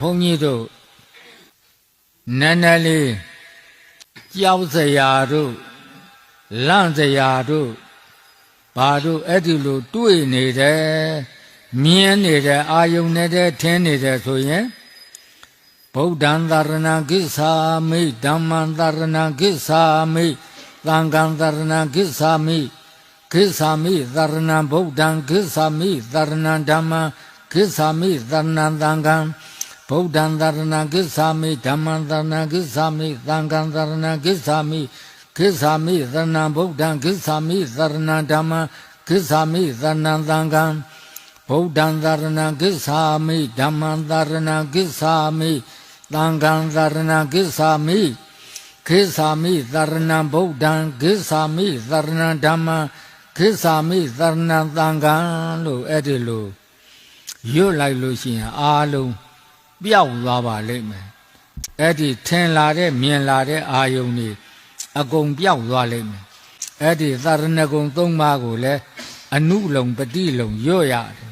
ဘုန်းကြီးတို့နန်းနန်းလေးကြောက်စရာတို့လန့်စရာတို့ဘာတို့အဲ့ဒီလိုတွေ့နေတယ်မြင်နေတယ်အာယုန်နဲ့ထင်းနေတယ်ဆိုရင်ဗုဒ္ဓံသရဏကိစ္ဆာမိဓမ္မံသရဏကိစ္ဆာမိသံဃံသရဏကိစ္ဆာမိကိစ္ဆာမိသရဏဗုဒ္ဓံကိစ္ဆာမိသရဏဓမ္မံကိစ္ဆာမိသရဏသံဃံ ဗုဒ္ဓံသရဏကိစ္ဆာမိဓမ္မံသရဏကိစ္ဆာမိသံဃံသရဏကိစ္ဆာမိကိစ္ဆာမိသရဏဗုဒ္ဓံကိစ္ဆာမိသရဏဓမ္မံကိစ္ဆာမိသရဏသံဃံဗုဒ္ဓံသရဏကိစ္ဆာမိဓမ္မံသရဏကိစ္ဆာမိသံဃံသရဏကိစ္ဆာမိကိစ္ဆာမိသရဏဗုဒ္ဓံကိစ္ဆာမိသရဏဓမ္မံကိစ္ဆာမိသရဏသံဃံလို့အဲ့ဒီလိုရွတ်လိုက်လို့ရှိရင်အားလုံး ပျောက်သွားပါလိမ့်မယ်အဲ့ဒီထင်လာတဲ့မြင်လာတဲ့အာယုန်တွေအကုန်ပျောက်သွားလိမ့်မယ်အဲ့ဒီသရဏဂုံသုံးပါးကိုလည်းအနုလုံပฏิလုံရွတ်ရတယ်